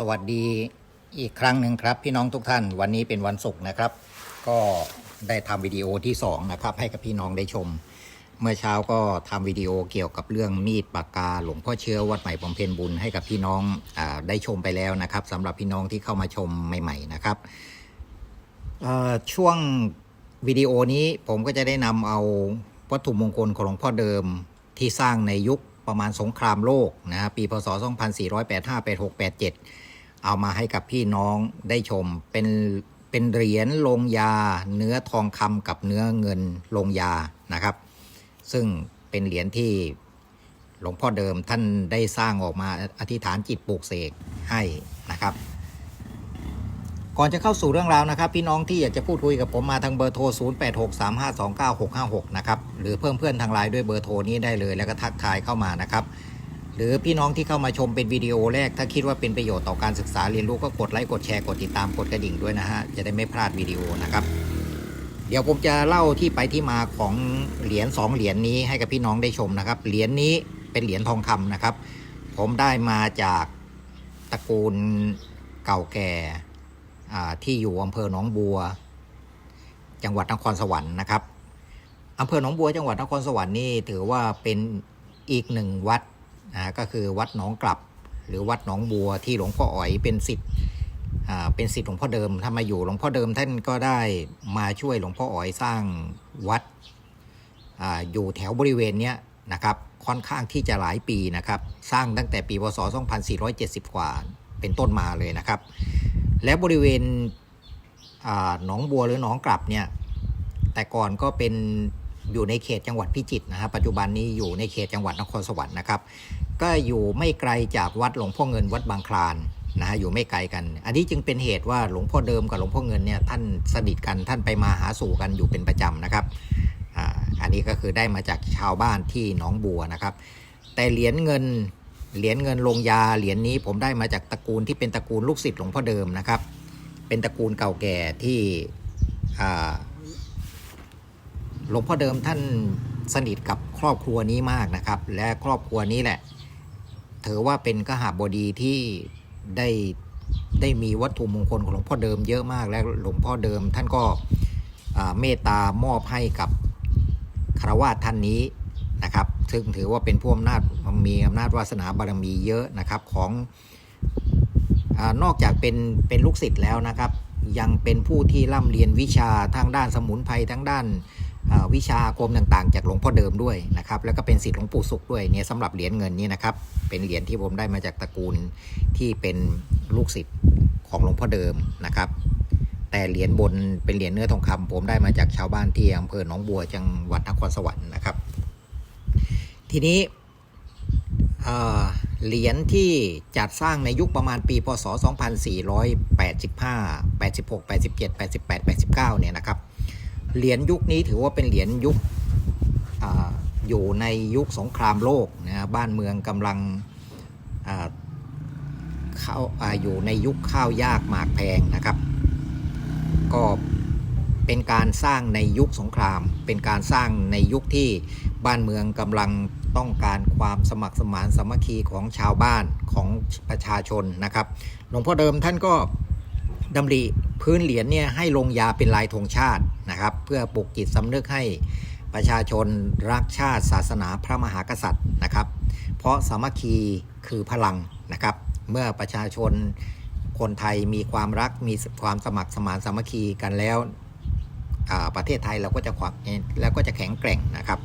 สวัสดีอีกครั้งหนึ่งครับ พี่น้องทุกท่านวันนี้เป็นวันศุกร์นะครับ ก็ได้ทำวิดีโอที่2นะครับให้กับพี่น้องได้ชม เมื่อเช้าก็ทำวิดีโอเกี่ยวกับเรื่องมีดปากกาหลวงพ่อเชื้อวัดใหม่บำเพ็ญบุญให้กับพี่น้องอได้ชมไปแล้วนะครับสำหรับพี่น้องที่เข้ามาชมใหม่ ๆ นะครับช่วงวิดีโอนี้ผมก็จะได้นำเอาวัตถุมงคลของหลวงพ่อเดิมที่สร้างในยุคประมาณสงครามโลกนะฮะปีพศ 2485 86 87 เอามาให้กับพี่น้องได้ชม เป็นเป็นเหรียญลงยา เนื้อทองคำกับเนื้อเงินลงยานะครับ ซึ่งเป็นเหรียญที่หลวงพ่อเดิมท่านได้สร้างออกมาอธิษฐานจิตปลูกเสกให้นะครับ ก่อนจะเข้าสู่เรื่องราวนะครับ พี่น้องที่อยากจะพูดคุยกับผมมาทางเบอร์โทร 0863529656 นะครับ หรือเพิ่มเพื่อนทางไลน์ด้วยเบอร์โทรนี้ได้เลยแล้วก็ทักทายเข้ามานะครับ หรือพี่น้องที่เข้ามาชมเป็นวิดีโอแรก ถ้าคิดว่าเป็นประโยชน์ต่อการศึกษาเรียนรู้ก็กดไลค์กดแชร์กดติดตามกดกระดิ่งด้วยนะฮะจะได้ไม่พลาดวิดีโอนะครับ เดี๋ยวผมจะเล่าที่ไปที่มาของเหรียญ2เหรียญนี้ให้กับพี่น้องได้ชมนะครับเหรียญนี้เป็นเหรียญทองคำนะครับ ผมได้มาจากตระกูลเก่าแก่ที่อยู่อำเภอหนองบัว จังหวัดนครสวรรค์นะครับอำเภอหนองบัวจังหวัดนครสวรรค์นี่ถือว่าเป็นอีกหนึ่งวัด นะก็คือวัดหนองกลับ หรือวัดหนองบัวที่หลวงพ่ออ๋อยเป็นสิทธิ์เป็นสิทธิ์หลวงพ่อเดิมถ้ามาอยู่หลวงพ่อเดิมท่านก็ได้มาช่วยหลวงพ่ออ๋อยสร้างวัดออยู่แถวบริเวณนี้นะครับค่อนข้างที่จะหลายปีนะครับ สร้างตั้งแต่ปีพศ 2470 กว่าเป็นต้นมาเลยนะครับ และบริเวณหนองบัวหรือหนองกลับเนี่ยแต่ก่อนก็เป็นอยู่ในเขตจังหวัดพิจิตรนะฮะปัจจุบันนี้อยู่ในเขตจังหวัดนครสวรรค์นะครับ ก็อยู่ไม่ไกลจากวัดหลวงพ่อเงินวัดบางคลานนะฮะอยู่ไม่ไกลกัน อันนี้จึงเป็นเหตุว่าหลวงพ่อเดิมกับหลวงพ่อเงินเนี่ยท่านสนิทกันท่านไปมาหาสู่กันอยู่เป็นประจำนะครับอ่าอันนี้ก็คือได้มาจากชาวบ้านที่หนองบัวนะครับ แต่เหรียญเงินเหรียญเงินลงยาเหรียญนี้ผมได้มาจากตระกูลที่เป็นตระกูลลูกศิษย์หลวงพ่อเดิมนะครับ เป็นตระกูลเก่าแก่ที่หลวงพ่อเดิมท่านสนิทกับครอบครัวนี้มากนะครับ และครอบครัวนี้แหละ ถือว่าเป็นกหาบดีที่ได้ได้มีวัตถุมงคลของหลวงพ่อเดิมเยอะมากและหลวงพ่อเดิมท่านก็เมตตามอบให้กับคารวาท่านนี้นะครับ ซึ่งถือว่าเป็นผู้อำนาจมีอำนาจวาสนาบารมีเยอะนะครับของอนอกจากเป็นเป็นลูกศิษย์แล้วนะครับ ยังเป็นผู้ที่ร่ำเรียนวิชาทางด้านสมุนไพรทั้งด้าน วิชาอาคมต่างๆ จากหลวงพ่อเดิมด้วยนะครับแล้วก็เป็นศิษย์หลวงปู่สุขด้วยเนี่ยสำหรับเหรียญเงินนี้นะครับเป็นเหรียญที่ผมได้มาจากตระกูลที่เป็นลูกศิษย์ของหลวงพ่อเดิมนะครับแต่เหรียญบนเป็นเหรียญเนื้อทองคำผมได้มาจากชาวบ้านที่อำเภอหนองบัวจังหวัดนครสวรรค์นะครับ ทีนี้เอ่อเหรียญที่จัดสร้างในยุคประมาณปี พศ 2485 86 87 88 89 เนี่ยนะครับ เหรียญยุคนี้ถือว่าเป็นเหรียญยุคออยู่ในยุคสงครามโลกนะบ้านเมืองกำลังเข้าอาอยู่ในยุคข้าวยากหมากแพงนะครับ ก็เป็นการสร้างในยุคสงคราม เป็นการสร้างในยุคที่บ้านเมืองกำลังต้องการความสมัครสมานสามัคคีของชาวบ้านของประชาชนนะครับ หลวงพ่อเดิมท่านก็ ดำริพื้นเหรียญเนี่ยให้ลงยาเป็นลายธงชาตินะครับ เพื่อปลุกจิตสำนึกให้ประชาชนรักชาติศาสนาพระมหากษัตริย์นะครับ เพราะสามัคคีคือพลังนะครับ เมื่อประชาชนคนไทยมีความรักมีความสมัครสมานสามัคคีกันแล้วอ่าประเทศไทยเราก็จะขวักแล้วก็จะแข็งแกร่งนะครับ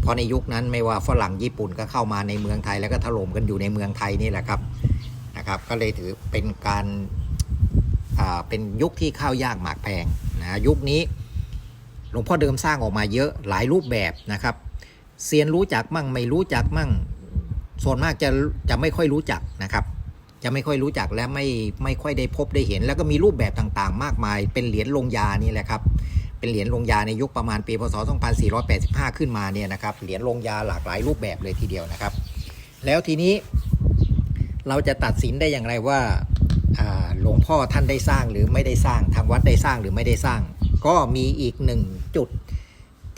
เพราะในยุคนั้นไม่ว่าฝรั่งญี่ปุ่นก็เข้ามาในเมืองไทยแล้วก็ถล่มกันอยู่ในเมืองไทยนี่แหละครับนะครับ ก็เลยถือเป็นการ เป็นยุคที่ข้าวยากหมากแพงนะยุคนี้หลวงพ่อเดิมสร้างออกมาเยอะหลายรูปแบบนะครับเซียนรู้จักมั่งไม่รู้จักมั่งส่วนมากจะจะไม่ค่อยรู้จักนะครับ จะไม่ค่อยรู้จักและไม่ไม่ค่อยได้พบได้เห็น แล้วก็มีรูปแบบต่างๆ มากมาย เป็นเหรียญลงยานี่แหละครับเป็นเหรียญลงยาในยุคประมาณปีพศ 2485 ขึ้นมาเนี่ยนะครับเหรียญลงยาหลากหลายรูปแบบเลยทีเดียวนะครับ แล้วทีนี้เราจะตัดสินได้อย่างไรว่าอ่า หลวงพ่อท่านได้สร้างหรือไม่ได้สร้าง ทางวัดได้สร้างหรือไม่ได้สร้าง ก็มีอีกหนึ่งจุด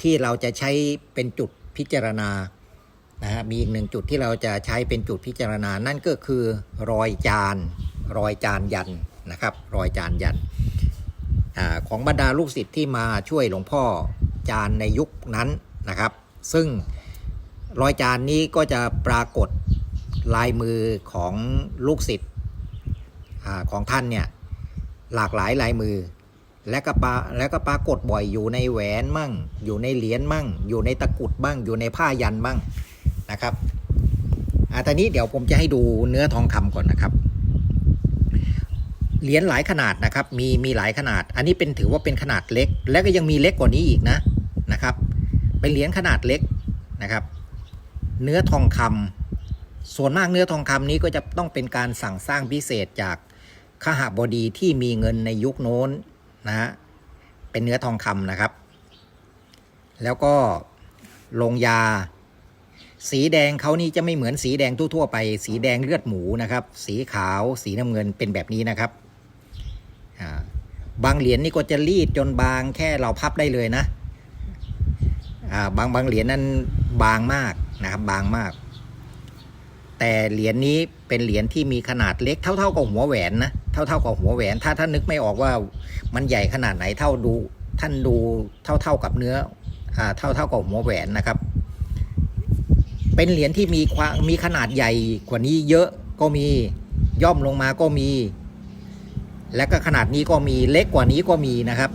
ที่เราจะใช้เป็นจุดพิจารณานะฮะมีอีกหนึ่งจุดที่เราจะใช้เป็นจุดพิจารณา นั่นก็คือรอยจานรอยจานยันนะครับ รอยจานยันอของบรรดาลูกศิษย์ที่มาช่วยหลวงพ่อจานในยุคนั้นนะครับ ซึ่งรอยจานนี้ก็จะปรากฏลายมือของลูกศิษย์ ของท่านเนี่ยหลากหลายลายมือ และก็ปาและก็ปรากฏบ่อยอยู่ในแหวนมั่ง อยู่ในเหรียญมั่ง อยู่ในตะกุดบ้าง อยู่ในผ้ายันบ้างนะครับอ่าตอนนี้เดี๋ยวผมจะให้ดูเนื้อทองคำก่อนนะครับเหรียญหลายขนาดนะครับ มีมีหลายขนาด อันนี้เป็นถือว่าเป็นขนาดเล็ก และก็ยังมีเล็กกว่านี้อีกนะนะครับ เป็นเหรียญขนาดเล็กนะครับ เนื้อทองคำส่วนมากเนื้อทองคำนี้ก็จะต้องเป็นการสั่งสร้างพิเศษจาก ขหบดีที่มีเงินในยุคโน้นนะฮะเป็นเนื้อทองคำนะครับ แล้วก็ลงยา สีแดงเขานี่จะไม่เหมือนสีแดงทั่วๆไป สีแดงเลือดหมูนะครับ สีขาวสีน้ำเงินเป็นแบบนี้นะครับบางเหรียญนี่ก็จะรีดจนบางแค่เราพับได้เลยนะาบางบางเหรียญนั้นบางมากนะครับบางมาก แต่เหรียญนี้เป็นเหรียญที่มีขนาดเล็กเท่า ๆกับหัวแหวนนะ เท่าๆกับหัวแหวน ถ้าท่านนึกไม่ออกว่ามันใหญ่ขนาดไหนเท่าดูท่านดูเท่าๆกับเนื้ออ่าเท่าๆกับหัวแหวนนะครับ เป็นเหรียญที่มีความมีขนาดใหญ่กว่านี้เยอะก็มีย่อมลงมาก็มี และก็ขนาดนี้ก็มีเล็กกว่านี้ก็มีนะครับ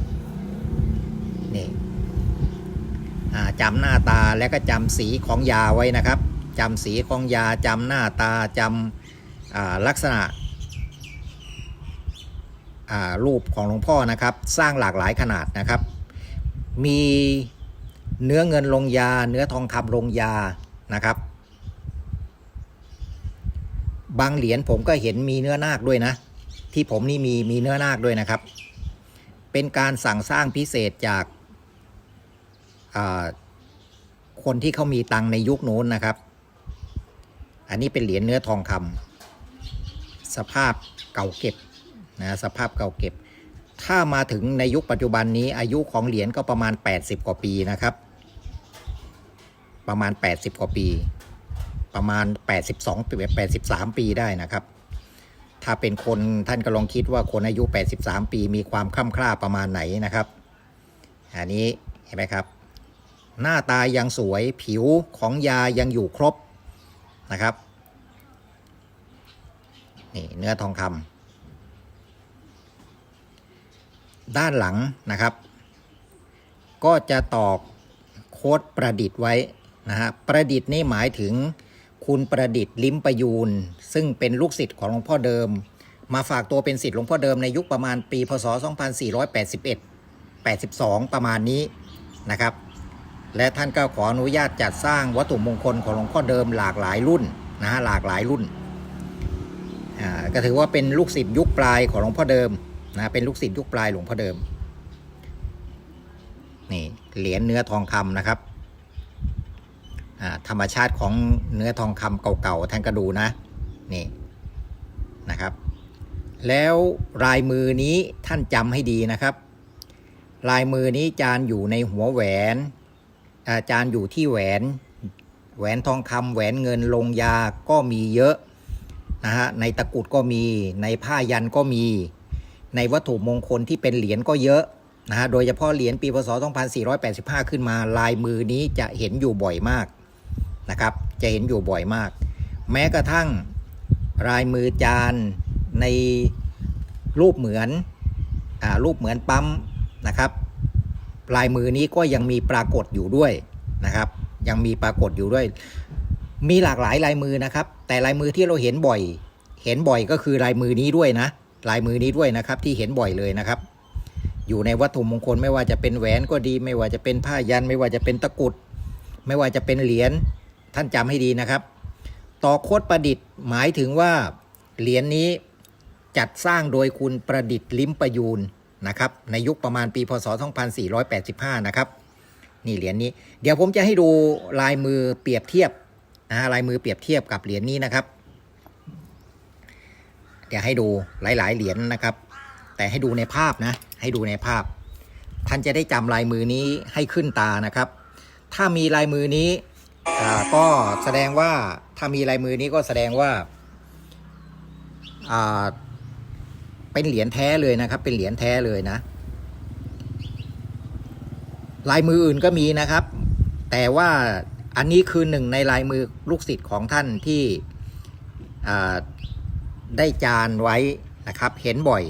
นี่จำหน้าตาและก็จำสีของยาไว้นะครับจำสีของยาจำหน้าตาจำลักษณะ รูปของหลวงพ่อนะครับ สร้างหลากหลายขนาดนะครับ มีเนื้อเงินลงยา เนื้อทองคำลงยานะครับ บางเหรียญผมก็เห็นมีเนื้อนาคด้วยนะ ที่ผมนี่มีมีเนื้อนาคด้วยนะครับ เป็นการสั่งสร้างพิเศษจากาคนที่เขามีตังในยุคโน้นนะครับ อันนี้เป็นเหรียญเนื้อทองคำสภาพเก่าเก็บ นะสภาพเก่าเก็บ ถ้ามาถึงในยุคปัจจุบันนี้อายุของเหรียญก็ประมาณ 80 กว่าปีนะครับ ประมาณ 80 กว่าปี ประมาณ 82ปี83 ปีได้นะครับ ถ้าเป็นคนท่านก็ลองคิดว่าคนอายุ 83 ปีมีความคล่ำคล้าประมาณไหนนะครับ อันนี้เห็นไหมครับ หน้าตายังสวยผิวของยายังอยู่ครบนะครับนี่เนื้อทองคำ ด้านหลังนะครับ ก็จะตอกโค้ดประดิษฐ์ไว้นะฮะประดิษฐ์นี่หมายถึงคุณประดิษฐ์ลิ้มประยูนซึ่งเป็นลูกศิษย์ของหลวงพ่อเดิม มาฝากตัวเป็นศิษย์หลวงพ่อเดิมในยุคประมาณปี พศ 2481 82 ประมาณนี้นะครับ และท่านก็ขออนุญาตจัดสร้างวัตถุมงคลของหลวงพ่อเดิมหลากหลายรุ่นนะฮะหลากหลายรุ่นอ่าก็ถือว่าเป็นลูกศิษย์ยุคปลายของหลวงพ่อเดิม นะเป็นลูกศิษย์ยุคปลายหลวงพ่อเดิม นี่เหรียญเนื้อทองคำนะครับ ธรรมชาติของเนื้อทองคำเก่าๆท่านก็ดูนะ นี่นะครับ แล้วลายมือนี้ท่านจำให้ดีนะครับ ลายมือนี้จานอยู่ในหัวแหวนอาจารย์อยู่ที่แหวน แหวนทองคำแหวนเงินลงยาก็มีเยอะนะฮะในตะกุดก็มีในผ้ายันก็มี ในวัตถุมงคลที่เป็นเหรียญก็เยอะนะฮะโดยเฉพาะเหรียญปีพศ 2485 ขึ้นมาลายมือนี้จะเห็นอยู่บ่อยมากนะครับ จะเห็นอยู่บ่อยมาก แม้กระทั่งลายมือจานในรูปเหมือนอ่ารูปเหมือนปั๊มนะครับ ลายมือนี้ก็ยังมีปรากฏอยู่ด้วยนะครับ ยังมีปรากฏอยู่ด้วย มีหลากหลายลายมือนะครับ แต่ลายมือที่เราเห็นบ่อย เห็นบ่อยก็คือลายมือนี้ด้วยนะ ลายมือนี้ด้วยนะครับที่เห็นบ่อยเลยนะครับ อยู่ในวัตถุมงคลไม่ว่าจะเป็นแหวนก็ดี ไม่ว่าจะเป็นผ้ายัน ไม่ว่าจะเป็นตะกรุด ไม่ว่าจะเป็นเหรียญท่านจำให้ดีนะครับ ต่อโคดประดิษฐ์หมายถึงว่าเหรียญนี้จัดสร้างโดยคุณประดิษฐ์ลิ้มประยูนนะครับในยุคประมาณปีพศ 2485 นะครับนี่เหรียญนี้ เดี๋ยวผมจะให้ดูลายมือเปรียบเทียบนะลายมือเปรียบเทียบกับเหรียญนี้นะครับ เดี๋ยวให้ดูหลาย ๆ เหรียญนะครับ แต่ให้ดูในภาพนะ ให้ดูในภาพ ท่านจะได้จำลายมือนี้ให้ขึ้นตานะครับ ถ้ามีลายมือนี้ก็แสดงว่าถ้ามีลายมือนี้ก็แสดงว่าเป็นเหรียญแท้เลยนะครับ เป็นเหรียญแท้เลยนะ ลายมืออื่นก็มีนะครับ แต่ว่าอันนี้คือหนึ่งในลายมือลูกศิษย์ของท่านที่ ได้จานไว้นะครับ เห็นบ่อย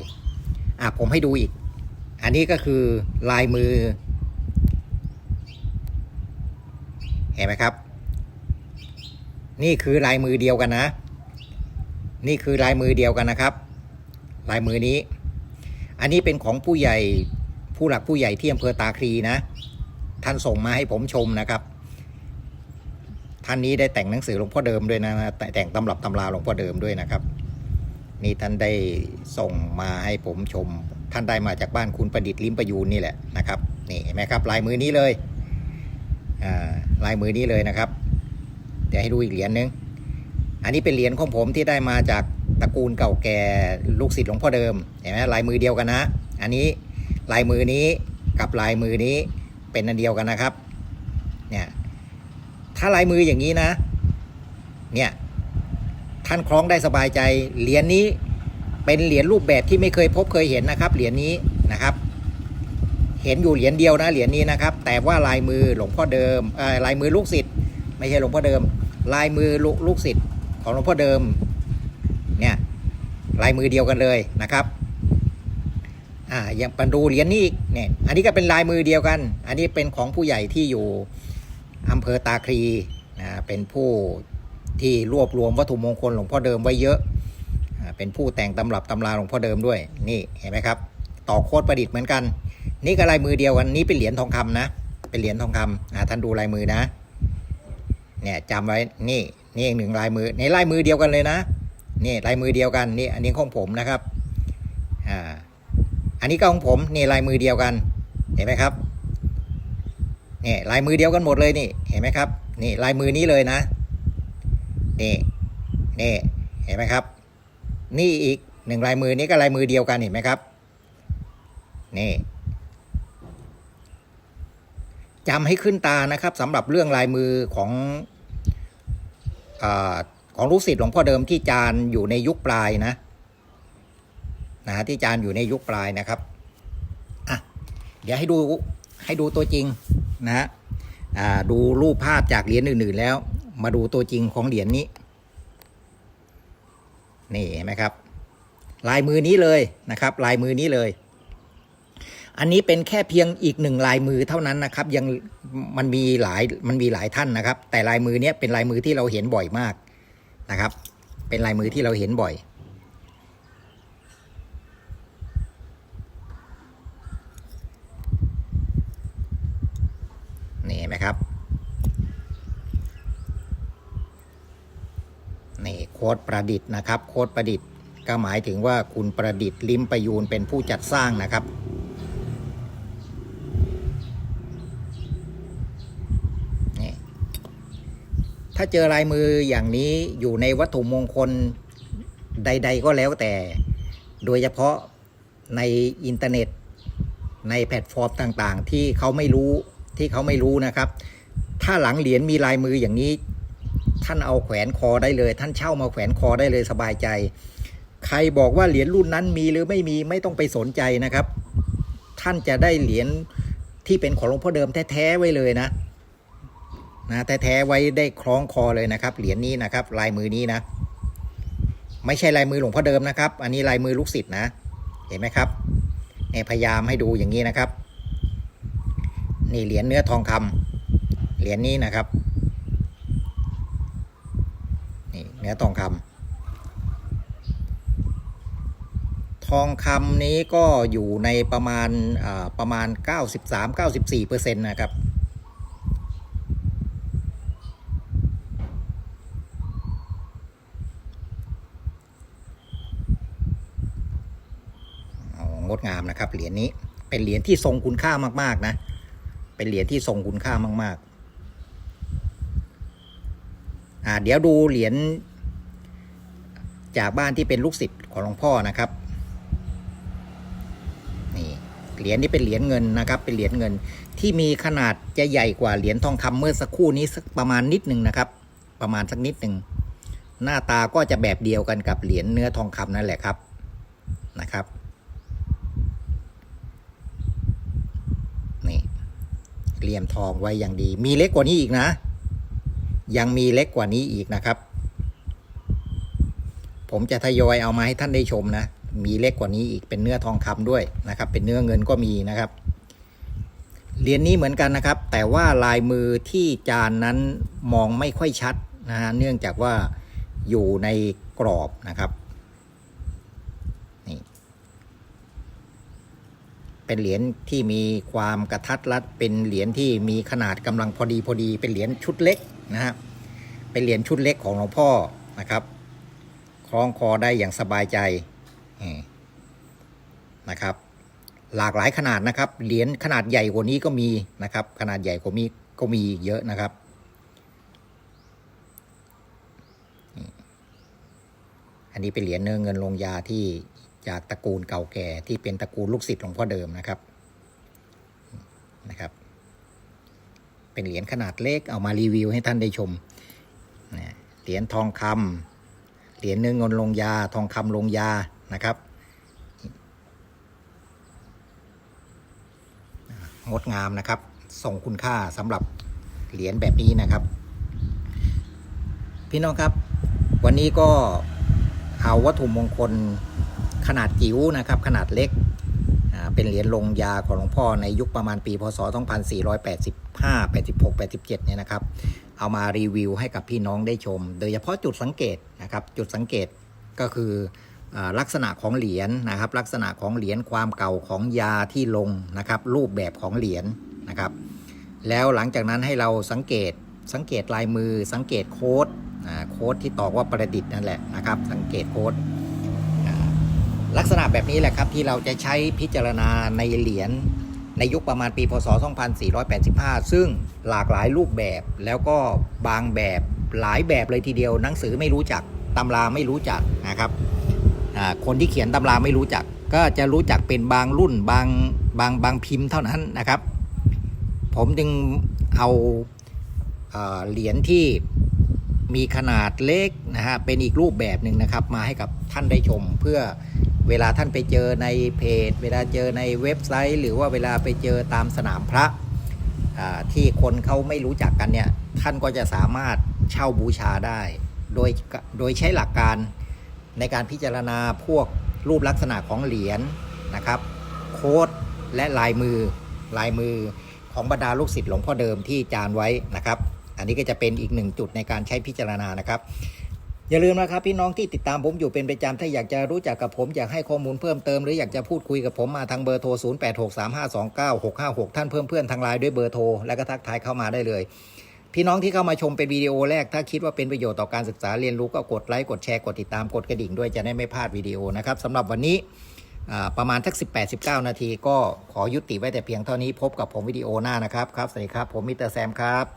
อะผมให้ดูอีก อันนี้ก็คือลายมือ เห็นไหมครับ นี่คือลายมือเดียวกันนะ นี่คือลายมือเดียวกันนะครับ ลายมือนี้ อันนี้เป็นของผู้ใหญ่ผู้หลักผู้ใหญ่ที่อำเภอตาคลีนะ ท่านส่งมาให้ผมชมนะครับ ท่านนี้ได้แต่งหนังสือหลวงพ่อเดิมด้วยนะแต่แต่งตำรับตำราหลวงพ่อเดิมด้วยนะครับ นี่ท่านได้ส่งมาให้ผมชม ท่านได้มาจากบ้านคุณประดิษฐ์ลิมประยูนนี่แหละนะครับนี่เห็นไหมครับลายมือนี้เลยอ่าลายมือนี้เลยนะครับ เดี๋ยวให้ดูอีกเหรียญนึง อันนี้เป็นเหรียญของผมที่ได้มาจากตระกูลเก่าแก่ลูกศิษย์หลวงพ่อเดิมเห็นไหมลายมือเดียวกันนะ อันนี้ลายมือนี้กับลายมือนี้เป็นอันเดียวกันนะครับเนี่ยถ้าลายมืออย่างนี้นะ เนี่ย ท่านคล้องได้สบายใจ เหรียญนี้เป็นเหรียญรูปแบบที่ไม่เคยพบเคยเห็นนะครับ เหรียญนี้นะครับ เห็นอยู่เหรียญเดียวนะเหรียญนี้นะครับ แต่ว่าลายมือหลวงพ่อเดิมลายมือลูกศิษย์ไม่ใช่หลวงพ่อเดิม ลายมือลูกลูกศิษย์ของหลวงพ่อเดิมเนี่ยลายมือเดียวกันเลยนะครับอ่าอย่างปันดูเหรียญนี้อีกเนี่ยอันนี้ก็เป็นลายมือเดียวกัน อันนี้เป็นของผู้ใหญ่ที่อยู่อำเภอตาคลีนะเป็นผู้ ที่รวบรวมวัตถุมงคลหลวงพ่อเดิมไว้เยอะเป็นผู้แต่งตำรับตำราหลวงพ่อเดิมด้วยนี่เห็นไหมครับ ต่อโคตรประดิษฐ์เหมือนกัน นี่ก็ลายมือเดียวกันนี่เป็นเหรียญทองคำนะเป็นเหรียญทองคำท่านดูลายมือนะเนี่ยจำไว้นี่นี่อีกหนึ่งลายมือในลายมือเดียวกันเลยนะนี่ลายมือเดียวกันนี่อันนี้ของผมนะครับอ่าอันนี้ก็ของผมนี่ลายมือเดียวกัน เห็นไหมครับนี่ลายมือเดียวกันหมดเลยนี่เห็นไหมครับนี่ลายมือนี้เลยนะ นี่นี่เห็นไหมครับ นี่อีกหนึ่งลายมือนี้ก็ลายมือเดียวกันเห็นไหมครับนี่จำให้ขึ้นตานะครับสำหรับเรื่องลายมือของอของลูกศิษย์หลวงพ่อเดิมที่จานอยู่ในยุคปลายนะนะฮะที่จานอยู่ในยุคปลายนะครับอะเดี๋ยวให้ดูให้ดูตัวจริงนะฮะดูรูปภาพจากเหรียญอื่น ๆ แล้ว มาดูตัวจริงของเหรียญนี้ นี่เห็นไหมครับ ลายมือนี้เลยนะครับ ลายมือนี้เลย อันนี้เป็นแค่เพียงอีกหนึ่งลายมือเท่านั้นนะครับ ยังมันมีหลายมันมีหลายท่านนะครับ แต่ลายมือเนี้ยเป็นลายมือที่เราเห็นบ่อยมากนะครับ เป็นลายมือที่เราเห็นบ่อยนี่เห็นไหมครับ นี่ โค้ดประดิษฐ์นะครับ โค้ดประดิษฐ์ก็หมายถึงว่าคุณประดิษฐ์ลิมประยูนเป็นผู้จัดสร้างนะครับนี่ถ้าเจอลายมืออย่างนี้อยู่ในวัตถุมงคลใด ๆ ก็แล้วแต่ โดยเฉพาะในอินเทอร์เน็ตในแพลตฟอร์มต่างๆ ที่เขาไม่รู้ที่เขาไม่รู้นะครับ ถ้าหลังเหรียญมีลายมืออย่างนี้ ท่านเอาแขวนคอได้เลย ท่านเช่ามาแขวนคอได้เลยสบายใจ ใครบอกว่าเหรียญรุ่นนั้นมีหรือไม่มีไม่ต้องไปสนใจนะครับ ท่านจะได้เหรียญที่เป็นของหลวงพ่อเดิมแท้ๆไว้เลยนะนะแท้ๆไว้ได้คล้องคอเลยนะครับ เหรียญนี้นะครับ ลายมือนี้นะ ไม่ใช่ลายมือหลวงพ่อเดิมนะครับ อันนี้ลายมือลูกศิษย์นะ เห็นไหมครับเนี่ยพยายามให้ดูอย่างนี้นะครับ นี่เหรียญเนื้อทองคำเหรียญนี้นะครับ ทองคำทองคำนี้ก็อยู่ในประมาณประมาณ 93-94เปอร์เซ็นต์นะครับงดงามนะครับเหรียญนี้เป็นเหรียญที่ทรงคุณค่ามาก ๆ นะ เป็นเหรียญที่ทรงคุณค่ามาก ๆ อ่าเดี๋ยวดูเหรียญ จากบ้านที่เป็นลูกศิษย์ของหลวงพ่อนะครับนี่เหรียญนี้เป็นเหรียญเงินนะครับ เป็นเหรียญเงินที่มีขนาดจะใหญ่กว่าเหรียญทองคำเมื่อสักครู่นี้สักประมาณนิดหนึ่งนะครับ ประมาณสักนิดหนึ่งหน้าตาก็จะแบบเดียวกันกับเหรียญเนื้อทองคำนั่นแหละครับนะครับนี่เหลี่ยมทองไว้อย่างดี มีเล็กกว่านี้อีกนะ ยังมีเล็กกว่านี้อีกนะครับ ผมจะทยอยเอามาให้ท่านได้ชมนะ มีเล็กกว่านี้อีกเป็นเนื้อทองคำด้วยนะครับ เป็นเนื้อเงินก็มีนะครับ เหรียญนี้เหมือนกันนะครับ แต่ว่าลายมือที่จานนั้นมองไม่ค่อยชัดนะฮะ เนื่องจากว่าอยู่ในกรอบนะครับ นี่ เป็นเหรียญที่มีความกระทัดรัด เป็นเหรียญที่มีขนาดกำลังพอดีพอดี เป็นเหรียญชุดเล็กนะฮะ เป็นเหรียญชุดเล็กของหลวงพ่อนะครับ คล้องคอได้อย่างสบายใจนะครับ หลากหลายขนาดนะครับ เหรียญขนาดใหญ่กว่านี้ก็มีนะครับ ขนาดใหญ่กว่านี้ก็มีเยอะนะครับอันนี้เป็นเหรียญเนื้อเงินลงยาที่จากตระกูลเก่าแก่ที่เป็นตระกูลลูกศิษย์หลวงพ่อเดิมนะครับนะครับ เป็นเหรียญขนาดเล็กเอามารีวิวให้ท่านได้ชมเหรียญทองคำ เหรียญเนื้อเงินลงยา ทองคำลงยานะครับ งดงามนะครับ ส่งคุณค่าสำหรับเหรียญแบบนี้นะครับ พี่น้องครับ วันนี้ก็เอาวัตถุมงคลขนาดจิ๋วนะครับ ขนาดเล็กเป็นเหรียญลงยาของหลวงพ่อในยุคประมาณปี พศ 2485 86 87 เนี่ยนะครับ เอามารีวิวให้กับพี่น้องได้ชม โดยเฉพาะจุดสังเกตนะครับ จุดสังเกตก็คืออลักษณะของเหรียญนะครับ ลักษณะของเหรียญความเก่าของยาที่ลงนะครับ รูปแบบของเหรียญนะครับ แล้วหลังจากนั้นให้เราสังเกตสังเกตลายมือ สังเกตโค้ดโค้ดที่ตอกว่าประดิษฐ์นั่นแหละนะครับ สังเกตโค้ดลักษณะแบบนี้แหละครับที่เราจะใช้พิจารณาในเหรียญ ในยุคประมาณปีพศ 2485 ซึ่งหลากหลายรูปแบบแล้วก็บางแบบหลายแบบเลยทีเดียว หนังสือไม่รู้จักตำราไม่รู้จักนะครับคนที่เขียนตำราไม่รู้จัก ก็จะรู้จักเป็นบางรุ่นบางบางบางพิมพ์เท่านั้นนะครับ ผมจึงเอาเอ่อเหรียญที่มีขนาดเล็กนะฮะเป็นอีกรูปแบบหนึ่งนะครับ มาให้กับท่านได้ชมเพื่อ เวลาท่านไปเจอในเพจ เวลาเจอในเว็บไซต์ หรือว่าเวลาไปเจอตามสนามพระที่คนเขาไม่รู้จักกันเนี่ยท่านก็จะสามารถเช่าบูชาได้ โดยโดยใช้หลักการในการพิจารณาพวกรูปลักษณะของเหรียญนะครับ โค้ดและลายมือลายมือของบรรดาลูกศิษย์หลวงพ่อเดิมที่จานไว้นะครับ อันนี้ก็จะเป็นอีกหนึ่งจุดในการใช้พิจารณานะครับ อย่าลืมนะครับพี่น้องที่ติดตามผมอยู่เป็นประจำถ้าอยากจะรู้จักกับผมอยากให้ข้อมูลเพิ่มเติม หรืออยากจะพูดคุยกับผมมาทางเบอร์โทร 0863529656 ท่านเพิ่มเพื่อนทางไลน์ด้วยเบอร์โทร แล้วก็ทักทายเข้ามาได้เลย พี่น้องที่เข้ามาชมเป็นวิดีโอแรก ถ้าคิดว่าเป็นประโยชน์ต่อการศึกษาเรียนรู้ก็กดไลค์กดแชร์กดติดตามกดกระดิ่งด้วยจะได้ไม่พลาดวิดีโอนะครับสำหรับวันนี้ประมาณทัก 18-19 นาที ก็ขอยุติไว้แต่เพียงเท่านี้พบกับผมวิดีโอหน้านะครับครับสวัสดีครับผมมิสเตอร์แซมครับ